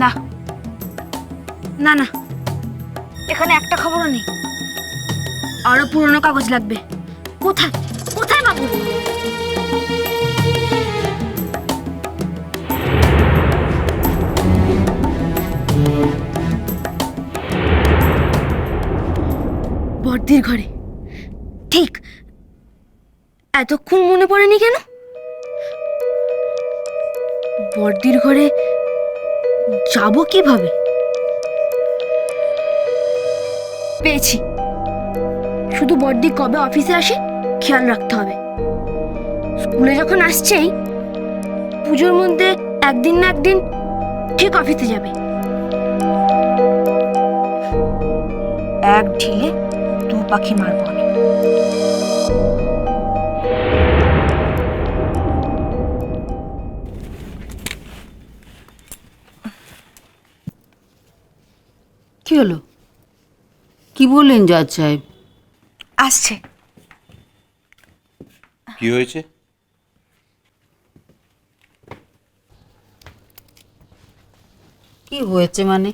না। না না। এখানে একটা খবরও নেই। আরও পুরনো কাগজ লাগবে। কোথায়? কোথায় বাবু? বর্দির ঘরে। ঠিক। এতক্ষণ মনে পড়েনি কেন? বর্দির ঘরে যাব কীভাবে? পেয়েছি। শুধু বর্দি কবে অফিসে আসে, খেয়াল রাখতে হবে। স্কুলে যখন আসছেই, পুজোর মধ্যে একদিন না একদিন ঠিক অফিসে যাবে। এক ঢিলে দু পাখি মারবো আমি। হলো? কি বললেন জজ সাহেব? আসছে। কি হয়েছে? কি হয়েছে মানে?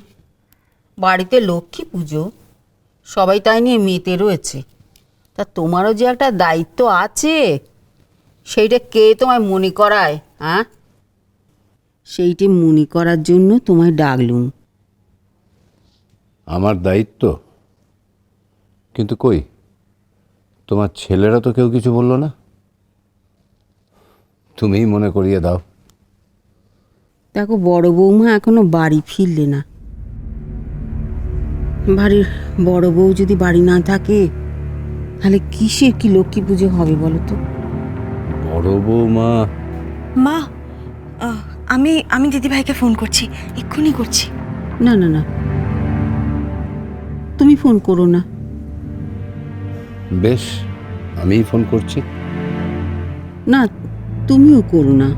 বাড়িতে লক্ষ্মী পুজো? সবাই তাই নিয়ে মেতে রয়েছে। তা তোমারও যে একটা দায়িত্ব আছে সেইটা কে তোমায় মনে করায় হ্যাঁ? সেইটি মনে করার জন্য তোমায় ডাকলুম। আমার দায়িত্ব। কিন্তু কই? তোমার ছেলেরা তো কেউ কিছু বলল না। তুমিই মনে করিয়ে দাও। দেখো বড় বৌমা এখনও বাড়ি ফিরলে না। বাড়ির বড় বউ যদি বাড়ি না থাকে তাহলে কিসের কি লক্ষ্মী পুজো হবে বলো তো? বড় বৌমা। মা আহ, আমি আমি দিদিভাইকে ফোন করছি এক্ষুনি করছি। না না না। তুমি ফোন করো না। বেশ আমিই ফোন করছি। না তুমিও করো না।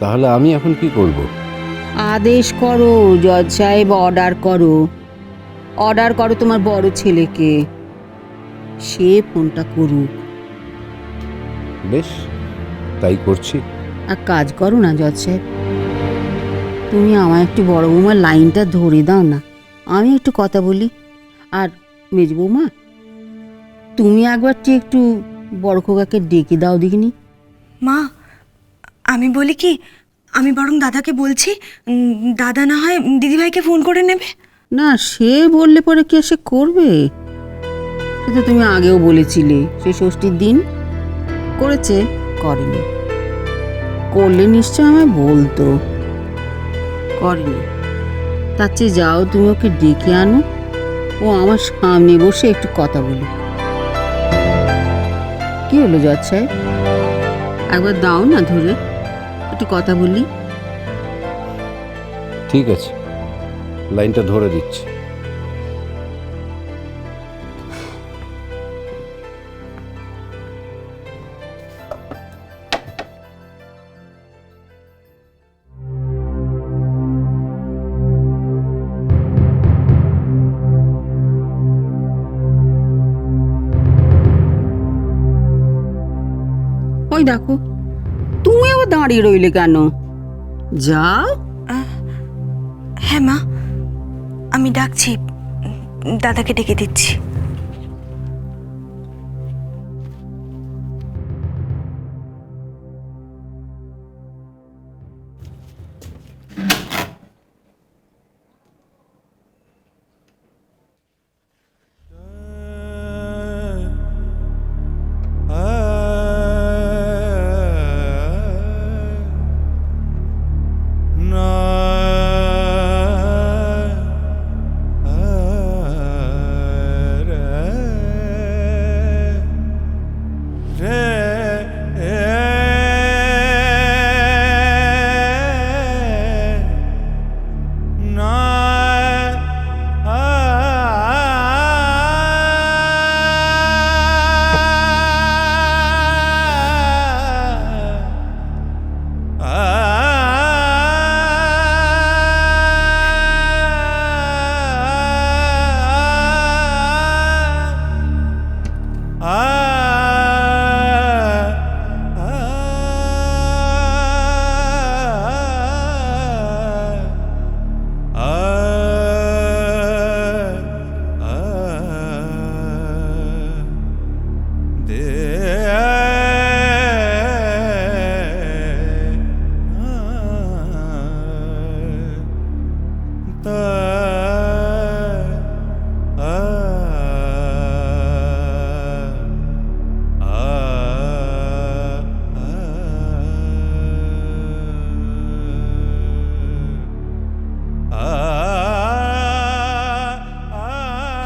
তাহলে আমি এখন কি করব? আদেশ করো জজ সাহেব অর্ডার করো। অর্ডার করো তোমার বড় ছেলেকে। সে ফোনটা করুক। বেশ তাই করছি। আর কাজ করো না জজ সাহেব। তুমি আমার একটু বড় বৌমার লাইনটা ধরে দাও না। আমি একটু কথা বলি। আর মেজ বৌমা তুমি একবারটি একটু বড় খোকাকে ডেকে দাও দেখিনি? মা আমি বলি কি আমি বরং দাদাকে বলছি দাদা না হয় দিদিভাইকে ফোন করে নেবে। না সে বললে পরে কি সে করবে? সে তো তুমি আগেও বলেছিলে সে ষষ্ঠীর দিন করেছে করেনি। করলে নিশ্চয় আমায় বলতো। করেনি। তার চেয়ে যাও, তুমি ওকে ডেকে আনো। ও আমার সামনে বসে একটু কথা বলি কি হলো জজ সাহেব? একবার দাও না ধরে, একটু কথা বলি। ঠিক আছে, লাইনটা ধরে দিচ্ছি। ওই দেখো। তুমি আবার দাঁড়িয়ে রইলে কেন? যাও। হ্যাঁ মা, আমি ডাকছি, দাদাকে ডেকে দিচ্ছি।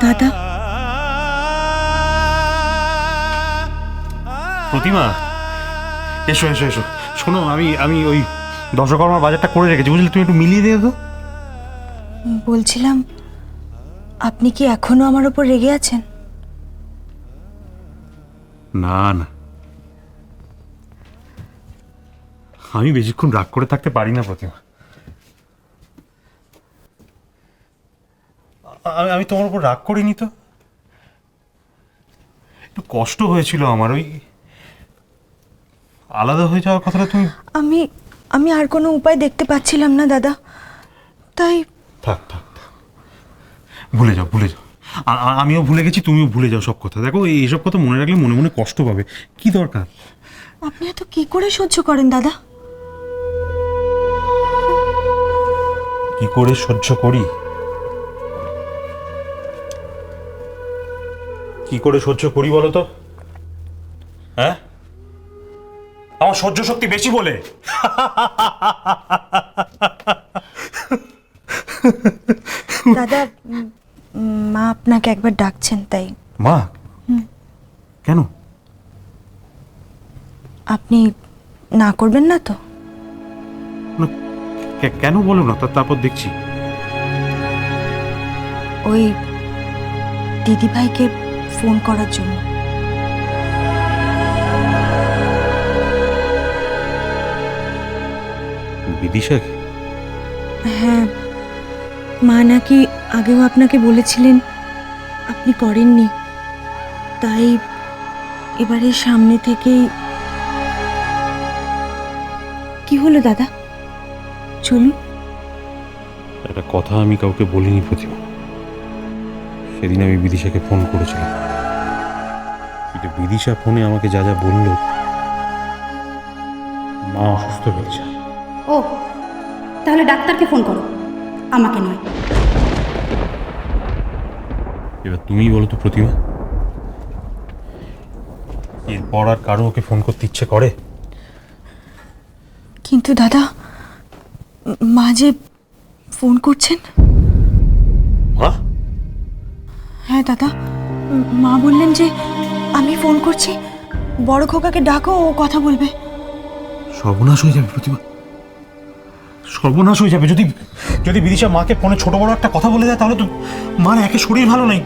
দাদা। প্রতিমা? এসো এসো এসো। শোনো আমি আমি ওই দশকর্মার বাজারটা করে রেখেছি। বুঝলে তুমি একটু মিলিয়ে দিও তো। বলছিলাম আপনি কি এখনও আমার ওপর রেগে আছেন? না না। আমি বেশিক্ষণ রাগ করে থাকতে পারি না প্রতিমা। আমি আমি তোমার উপর রাগ করিনি তো? একটু কষ্ট হয়েছিল আমার ওই আলাদা হয়ে যাওয়ার কথাটা তুমি আমি আমি আর কোনো উপায় দেখতে পাচ্ছিলাম না দাদা। তাই থাক থাক থাক। ভুলে যাও ভুলে যাও। আ- আ- আমিও ভুলে গেছি তুমিও ভুলে যাও সব কথা। দেখো এই- এইসব কথা মনে রাখলে মনে মনে কষ্ট পাবে। কি দরকার? আপনি এত কি করে সহ্য করেন দাদা? কি করে সহ্য করি? কি করে সহ্য করি বলো তো? হ্যাঁ? আমার সহ্য শক্তি বেশি বলে। দাদা মা আপনাকে একবার ডাকছেন তাই। মা? কেন? আপনি না করবেন না তো? কেন বলো না? তারপর দেখছি। ওই দিদিভাইকে ফোন করার জন্য। বিদিশাকে হ্যাঁ মা নাকি আগেও আপনাকে বলেছিলেন আপনি করেননি। তাই এবারে সামনে থেকেই কি হলো দাদা? চলুন। একটা কথা আমি কাউকে বলিনি প্রতিমা। সেদিন আমি বিদিশাকে ফোন করেছিলাম। কিন্তু বিদিশা ফোনে আমাকে যা যা বলল মা অসুস্থ হয়েছে। ও তাহলে ডাক্তারকে ফোন করো। আমাকে নয়। এবার তুমি বলো তো প্রতিমা। এরপর আর কারও ওকে ফোন করতে ইচ্ছে করে? কিন্তু দাদা মা যে ফোন করছেন? মা? হ্যাঁ দাদা মা বললেন যে আমি ফোন করছি। বড় খোকাকে ডাকো ও কথা বলবে। সর্বনাশ হয়ে যাবে প্রতিমা। সর্বনাশ হয়ে যাবে। যদি যদি বিদিশা মাকে ফোনে ছোট বড় একটা কথা বলে দেয় তাহলে তো মার একে শরীর ভালো নেই।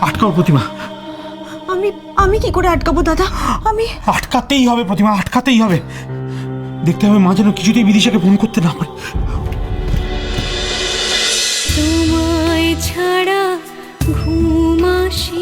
আটকাও প্রতিমা। আমি আমি কি করে আটকাবো দাদা? আমি আটকাতেই হবে প্রতিমা আটকাতেই হবে। দেখতে হবে মা যেন কিছুতেই বিদিশাকে ফোন করতে না পারে। তোমায় ছাড়া ঘুম আসি না